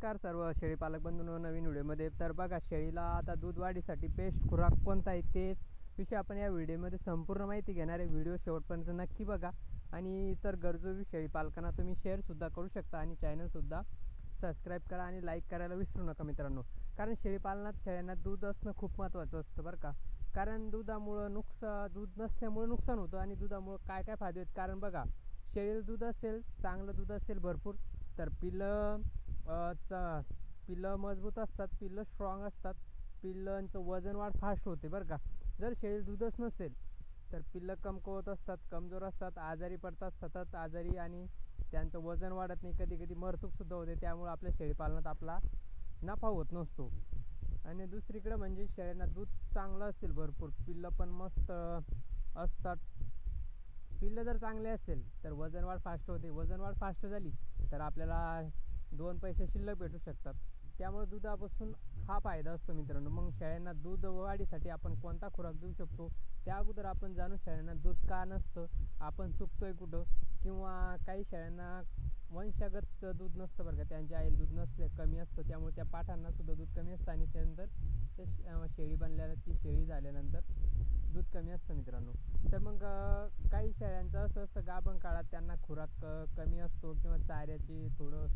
नमस्कार सर्व शेळी पालक बंधूंनो नवीन व्हिडिओमध्ये. तर बघा शेळीला आता दूध वाढीसाठी बेस्ट खुराक कोणता आहे तेच विषय आपण या व्हिडिओमध्ये संपूर्ण माहिती घेणार आहे. व्हिडिओ शेवटपर्यंत नक्की बघा. आणि इतर गरजू शेळी पालकांना तुम्ही शेअरसुद्धा करू शकता आणि चॅनलसुद्धा सबस्क्राईब करा आणि लाईक करायला विसरू नका मित्रांनो. कारण शेळीपालनात शेळ्यांना दूध असणं खूप महत्त्वाचं असतं बरं का. कारण दुधामुळं नुकसान दूध नसल्यामुळं नुकसान होतं आणि दुधामुळं काय काय फायदे आहेत? कारण बघा शेळीला दूध असेल चांगलं दूध असेल भरपूर तर पिलं च पिल्लं मजबूत असतात पिल्लं स्ट्रॉंग असतात पिल्लांचं वजन वाढ फास्ट होते बरं का. जर शेळी दूधच नसेल तर पिल्लं कमकुवत असतात कमजोर असतात आजारी पडतात सतत आजारी आणि त्यांचं वजन वाढत नाही कधी कधी मरतूकसुद्धा होते त्यामुळे आपल्या शेळीपालनात आपला नफा होत नसतो. आणि दुसरीकडे म्हणजे शेळ्यांना दूध चांगलं असेल भरपूर पिल्लं पण मस्त असतात. पिल्लं जर चांगले असेल तर वजन वाढ फास्ट होते. वजन वाढ फास्ट झाली तर आपल्याला दोन पैसे शिल्लक भेटू शकतात. त्यामुळे दुधापासून हा फायदा असतो मित्रांनो. मग शेळ्यांना दूध वाढीसाठी आपण कोणता खुराक देऊ शकतो? त्या अगोदर आपण जाणू शेळ्यांना दूध का नसतं आपण चुकतोय कुठं? किंवा काही शेळ्यांना वंशागत दूध नसतं बरं का. त्यांच्या आईला दूध नसले कमी असतं. त्यामुळे त्या पाठांना सुद्धा दूध कमी असतं. आणि त्यानंतर ते शेळी बनल्याला ती शेळी झाल्यानंतर दूध कमी असतं मित्रांनो. तर मग काही शेळ्यांचं असं असतं गाभण काळात त्यांना खुराक कमी असतो किंवा चाऱ्याची थोडं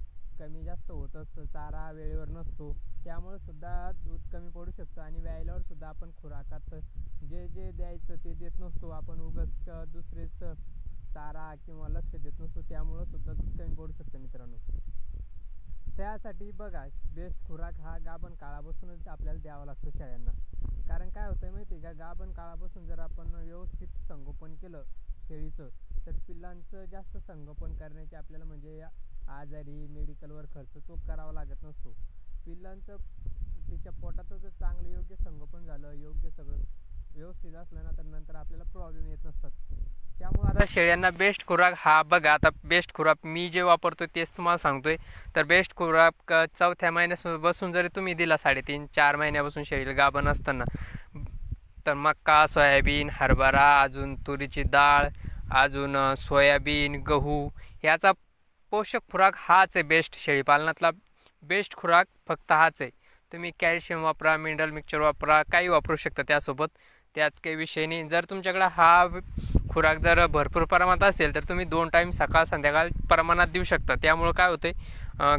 कमी जास्त होत असतं चारा वेळेवर नसतो. त्यामुळे सुद्धा दूध कमी पडू शकतं आणि व्यायल्यावर सुद्धा आपण खुराकात जे जे द्यायचं ते देत नसतो. आपण उगाच दुसरेच चारा किंवा लक्ष देत नसतो. त्यामुळं सुद्धा दूध कमी पडू शकतं मित्रांनो. त्यासाठी बघा बेस्ट खुराक हा गाभण काळापासूनच आपल्याला द्यावा लागतो शेळ्यांना कारण काय होतं माहिती आहे का? गाभण काळापासून जर आपण व्यवस्थित संगोपन केलं शेळीचं तर पिल्लांचं जास्त संगोपन करण्याचे आपल्याला म्हणजे आजारी मेडिकलवर खर्च तो करावा लागत नसतो. पिल्लांचं तिच्या पोटातच जर चांगलं योग्य संगोपन झालं योग्य सगळं व्यवस्थित असलं ना तर नंतर आपल्याला प्रॉब्लेम येत नसतात. त्यामुळे आता शेळ्यांना बेस्ट खुराक हा बघा आता बेस्ट खुराक मी जे वापरतो तेच तुम्हाला सांगतोय. तर बेस्ट खुराक चौथ्या महिन्यास बसून जरी तुम्ही दिला साडेतीन चार महिन्यापासून शेळीला गाभण असताना तर मक्का सोयाबीन हरभरा अजून तुरीची डाळ अजून सोयाबीन गहू याचा पोषक खुराक हाच आहे बेस्ट शेळीपालनातला. बेस्ट खुराक फक्त हाच आहे. तुम्ही कॅल्शियम वापरा मिनरल मिक्सचर वापरा काही वापरू शकता त्यासोबत. त्यात काही विषय नाही. जर तुमच्याकडे हा खुराक जर भरपूर प्रमाणात असेल तर तुम्ही दोन टाईम सकाळ संध्याकाळ प्रमाणात देऊ शकता. त्यामुळं काय होते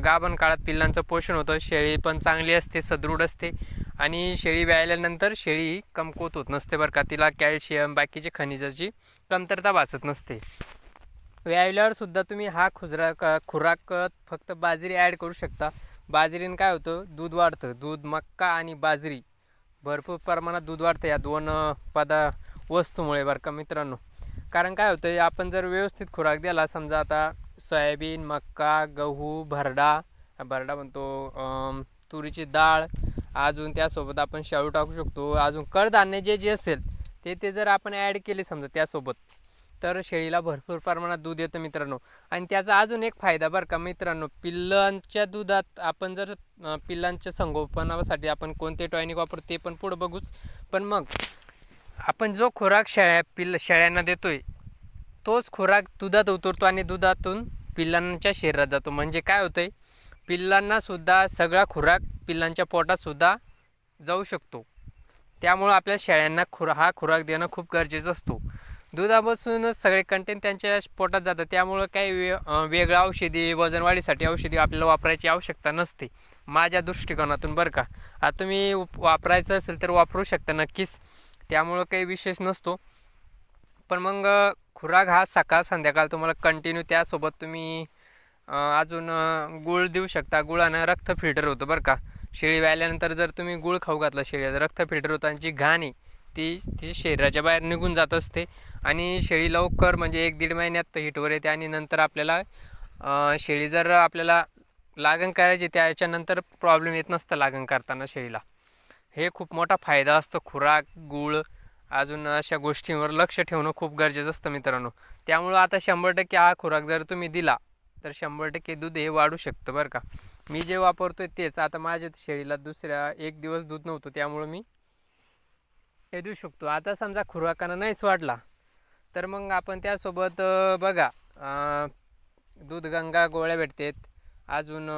गाभण काळात पिल्लांचं पोषण होतं. शेळी पण चांगली असते सदृढ असते. आणि शेळी व्यायल्यानंतर शेळी कमकुवत होत नसते बरं का. तिला कॅल्शियम बाकीचे खनिजाची कमतरता भासत नसते. व्यायल्यावर सुद्धा तुम्ही हा खुजराक खुराक फक्त बाजरी ॲड करू शकता. बाजरीनं काय होतं? दूध वाढतं. दूध मक्का आणि बाजरी. भरपूर प्रमाणात दूध वाढतं या दोन पदा वस्तूमुळे बरं का मित्रांनो. कारण काय होतं? आपण जर व्यवस्थित खुराक दिला समजा आता सोयाबीन मक्का गहू भरडा भरडा म्हणतो तुरीची डाळ अजून त्यासोबत आपण शाळू टाकू शकतो. अजून कडधान्य जे जे असेल ते ते जर आपण ॲड केले समजा त्यासोबत तर शेळीला भरपूर प्रमाणात दूध येतं मित्रांनो. आणि त्याचा अजून एक फायदा बरं का मित्रांनो पिल्लांच्या दुधात आपण जर पिल्लांच्या संगोपनासाठी आपण कोणते टॉयनिक वापरतो ते पण पुढं बघूच. पण मग आपण जो खुराक शेळ्या पिल्ल शेळ्यांना देतोय तोच खुराक दुधात उतरतो आणि दुधातून पिल्लांच्या शरीरात जातो. म्हणजे काय होतंय? पिल्लांना सुद्धा सगळा खुराक पिल्लांच्या पोटात सुद्धा जाऊ शकतो. त्यामुळं आपल्या शेळ्यांना खुरा हा खुराक देणं खूप गरजेचं असतो. दुधापासूनच सगळे कंटेंट त्यांच्या पोटात जातात. त्यामुळं काही वे वेगळं औषधी वजन वाढीसाठी औषधी आपल्याला वापरायची आवश्यकता नसते. माझ्या दृष्टिकोनातून बरं का. आता तुम्ही उप- वापरायचं असेल तर वापरू शकता नक्कीच. त्यामुळं काही विशेष नसतो. पण मग खुराक हा सकाळ संध्याकाळ तुम्हाला कंटिन्यू त्यासोबत तुम्ही अजून गुळ गूळ देऊ शकता. गुळानं रक्त फिल्टर होतं बरं का. शेळी व्यायल्यानंतर जर तुम्ही गूळ खाऊ घातला शेळी रक्त फिल्टर होतं आणि जी घाण आहे ती ती शरीराच्या बाहेर निघून जात असते. आणि शेळी लवकर म्हणजे एक दीड महिन्यात हिटवर येते आणि नंतर आपल्याला शेळी जर आपल्याला लागण करायची त्याच्यानंतर प्रॉब्लेम येत नसतं लागण करताना शेळीला. हे खूप मोठा फायदा असतो. खुराक गूळ अजून अशा गोष्टींवर लक्ष ठेवणं खूप गरजेचं असतं मित्रांनो. त्यामुळं आता शंभर टक्के हा खुराक जर तुम्ही दिला तर शंभर टक्के दूध हे वाढू शकतं बरं का. मी जे वापरतो आहे तेच. आता माझ्या शेळीला दुसऱ्या एक दिवस दूध नव्हतं त्यामुळं मी हे देऊ शकतो. आता समजा खुराकानं नाहीच वाढला तर मग आपण त्यासोबत बघा दूधगंगा दूध गंगा गोळ्या भेटतात अजून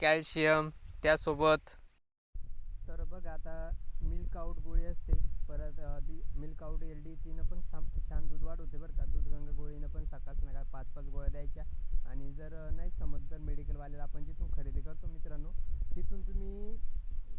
कॅल्शियम त्यासोबत. तर बघ आता मिल्क आउट गोळी असते परत मिल्क आउट एल डी तिनं पण छान छान दूध वाढवते बरं का. दूधगंगा गोळीनं पण सकाळ संध्याकाळ पाच पाच गोळ्या द्यायच्या. आणि जर नाही समज तर मेडिकलवाल्याला आपण जिथून खरेदी करतो मित्रांनो तिथून तुम्ही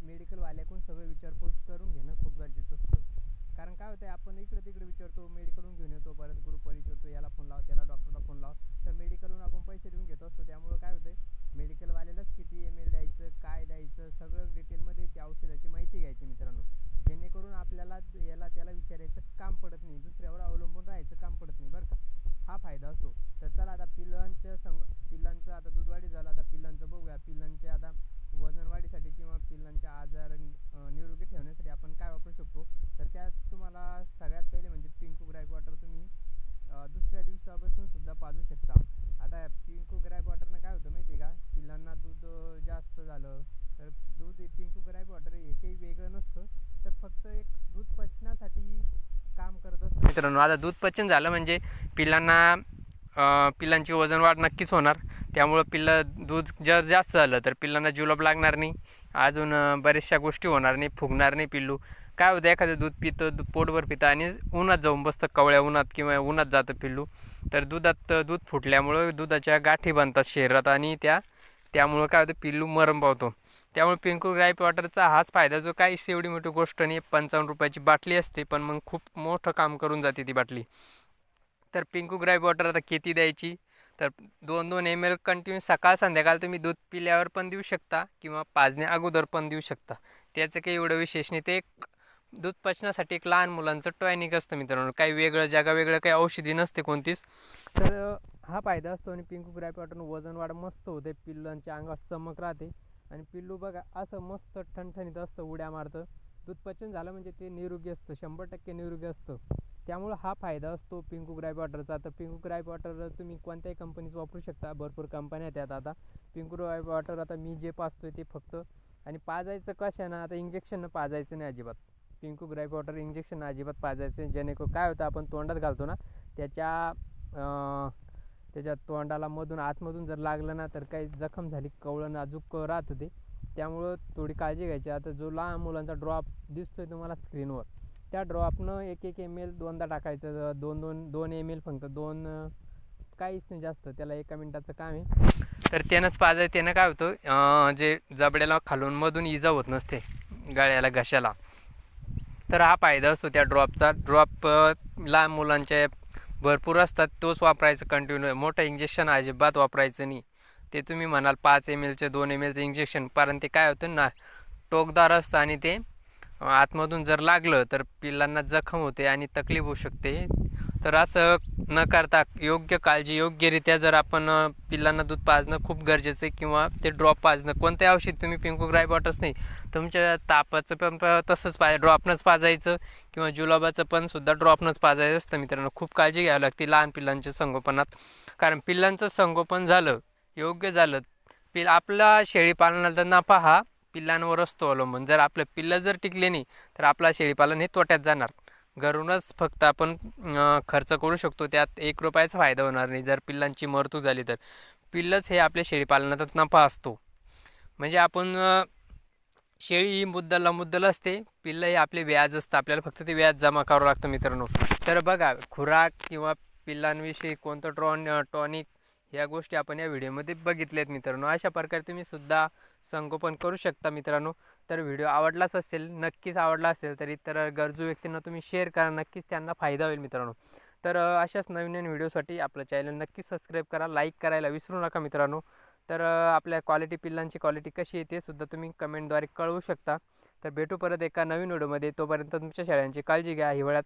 मेडिकलवाल्याकडून सगळं विचारपूस करून घेणं खूप गरजेचं असतं. कारण काय होतं आपण इकडे तिकडे विचारतो मेडिकलहून घेऊन येतो परत ग्रुपवर विचारतो याला फोन लाव त्याला डॉक्टरला फोन लाव. तर मेडिकलहून आपण पैसे देऊन घेत असतो. त्यामुळं काय होतं मेडिकलवाल्यालाच किती एम एल द्यायचं काय द्यायचं सगळं डिटेलमध्ये त्या औषधाची माहिती घ्यायची मित्रांनो जेणेकरून आपल्याला याला त्याला विचारायचं काम पडत नाही दुसऱ्यावर अवलंबून राहायचं काम पडत नाही बरं का हा फायदा असतो तर चला आता पिल्लांचं संग पिल्लांचं आता दूधवाढी झालं आता पिल्लांचं बघूया पिल्लांचे आता वजन वाढीसाठी किंवा पिल्लांच्या आजार अं, निरोगी ठेवण्यासाठी आपण काय वापरू शकतो तर त्यात तुम्हाला सगळ्यात पहिले म्हणजे पिंकू ग्राईप वॉटर तुम्ही अं, दुसऱ्या दिवसापासून सुद्धा पाजू शकता. आता पिंकू ग्राईप वॉटरनं काय होतं माहिती आहे का? पिल्लांना दूध जास्त झालं तर दूध हे पिंकू ग्राईप वॉटर हे काही वेगळं नसतं. तर फक्त एक दूध पचनासाठी काम करत असतं. मित्रांनो आता दूध पचन झालं म्हणजे पिल्लांना पिल्लांची वजन वाढ नक्कीच होणार. त्यामुळं पिल्लं दूध जर जास्त झालं तर पिल्लांना जुलाब लागणार नाही. अजून बऱ्याचशा गोष्टी होणार नाही फुगणार नाही पिल्लू. काय होतं एखादं दूध पितं पोटभर पितं आणि उन्हात जाऊन बसतं कवळ्या उन्हात किंवा उन्हात जातं पिल्लू. तर दुधात दूध फुटल्यामुळं दुधाच्या गाठी बनतात शरीरात आणि त्या त्यामुळं काय होतं पिल्लू मरण पावतो. त्यामुळे पिंकू ग्राईप वॉटरचा हाच फायदा जो काहीच एवढी मोठी गोष्ट नाही पंचावन्न रुपयाची बाटली असते पण मग खूप मोठं काम करून जाते ती बाटली. तर पिंकू ग्राईप वॉटर आता किती द्यायची? तर दोन दोन एम एल कंटिन्यू सकाळ संध्याकाळ तुम्ही दूध पिल्यावर पण देऊ शकता किंवा पाजण्या अगोदर पण देऊ शकता. त्याचं काही एवढं विशेष नाही ते एक दूध पचण्यासाठी एक लहान मुलांचं टॉयनिक असतं मित्रांनो. काही वेगळं जागा वेगळं काही औषधी नसते कोणतीच. तर हा फायदा असतो आणि पिंकू ग्राईप वॉटरनं वजन वाढ मस्त होते. पिल्लांच्या अंगात चमक राहते. आणि पिल्लू बघा असं मस्त ठणठणीत असतं उड्या मारतं. दूध पचन झालं म्हणजे ते निरोगी असतं शंभर टक्के निरोगी असतं. त्यामुळं हा फायदा असतो पिंकू ग्राय वॉटरचा तर पिंकू ग्राय वॉटर तुम्ही कोणत्याही कंपनीचं वापरू शकता. भरपूर कंपन्या आहेत आता. पिंकू ग्राय वॉटर आता मी जे पाजतोय ते फक्त आणि पाजायचं कशानं? आता इंजेक्शननं पाजायचं नाही अजिबात. पिंकू ग्राईप वॉटर इंजेक्शन अजिबात पाजायचं जेणेकरून काय होतं आपण तोंडात घालतो ना त्याच्या त्याच्या तोंडाला मधून आतमधून जर लागलं ना तर काही जखम झाली कवळं नाजूक राहत होते त्यामुळं थोडी काळजी घ्यायची. आता जो लहान मुलांचा ड्रॉप दिसतो आहे तुम्हाला स्क्रीनवर त्या ड्रॉपनं एक एक एम एल दोनदा टाकायचं. दोन दोन दोन एम एल फक्त दोन काहीच नाही जास्त. त्याला एका मिनिटाचं काम आहे. तर त्यानंच पाजाय त्यानं काय होतं जे जबड्याला खालून मधून इजा होत नसते गळ्याला घशाला. तर हा फायदा असतो त्या ड्रॉपचा ड्रॉप लहान मुलांच्या भरपूर असतात. तोच वापरायचं कंटिन्यू मोठं इंजेक्शन अजिबात वापरायचं नाही. ते तुम्ही म्हणाल पाच एम एलचे दोन एम एलचं इंजेक्शन कारण ते काय होतं ना टोकदार असतं आणि ते आतमधून जर लागलं तर पिल्लांना जखम होते आणि तकलीफ होऊ शकते. तर असं न करता योग्य काळजी योग्यरित्या जर आपण पिल्लांना दूध पाजणं खूप गरजेचं आहे किंवा ते ड्रॉप पाजणं. कोणत्या औषध तुम्ही पिंकू ग्राय बॉटर्स नाही. तुमच्या तापाचं पण प- तसंच पाय ड्रॉपनंच पाजायचं किंवा जुलाबाचं पण सुद्धा ड्रॉपनंच पाजायचं असतं मित्रांनो. खूप काळजी घ्यावी लागते लहान पिल्लांच्या संगोपनात. कारण पिल्लांचं संगोपन झालं योग्य झालं पिल आपला शेळीपालनाचा नफा हा पिल्लांवर असतो अवलंबून. जर आपलं पिल्लं जर टिकले नाही तर आपला शेळीपालन हे तोट्यात जाणार. घरूनच फक्त आपण खर्च करू शकतो. त्यात एक रुपयाचा फायदा होणार नाही. जर पिल्लांची मृत्यू झाली तर. पिल्लंच हे आपल्या शेळीपालनात नफा असतो. म्हणजे आपण शेळी ही मुद्दलला मुद्दल असते. पिल्लं हे आपले व्याज असतं. आपल्याला फक्त ते व्याज जमा करावं लागतं मित्रांनो. तर बघा खुराक किंवा पिल्लांविषयी कोणतं ट्रॉन टॉनिक ह्या गोष्टी आपण या व्हिडिओमध्ये बघितल्या आहेत मित्रांनो. अशा प्रकारे तुम्ही सुद्धा संगोपन करू शकता मित्रांनो. तर व्हिडिओ आवडलाच असेल नक्कीच आवडला असेल तरी तर गरजू व्यक्तींना तुम्ही शेअर करा नक्कीच त्यांना फायदा होईल मित्रांनो. तर अशाच नवीन नवीन व्हिडिओसाठी आपलं चॅनल नक्कीच सबस्क्राईब करा लाईक करायला विसरू नका मित्रांनो. तर आपल्या क्वालिटी पिल्लांची क्वालिटी कशी येते सुद्धा तुम्ही कमेंटद्वारे कळवू शकता. तर भेटू परत एका नवीन व्हिडिओमध्ये. तोपर्यंत तुमच्या शाळांची काळजी घ्या. हिवाळ्यात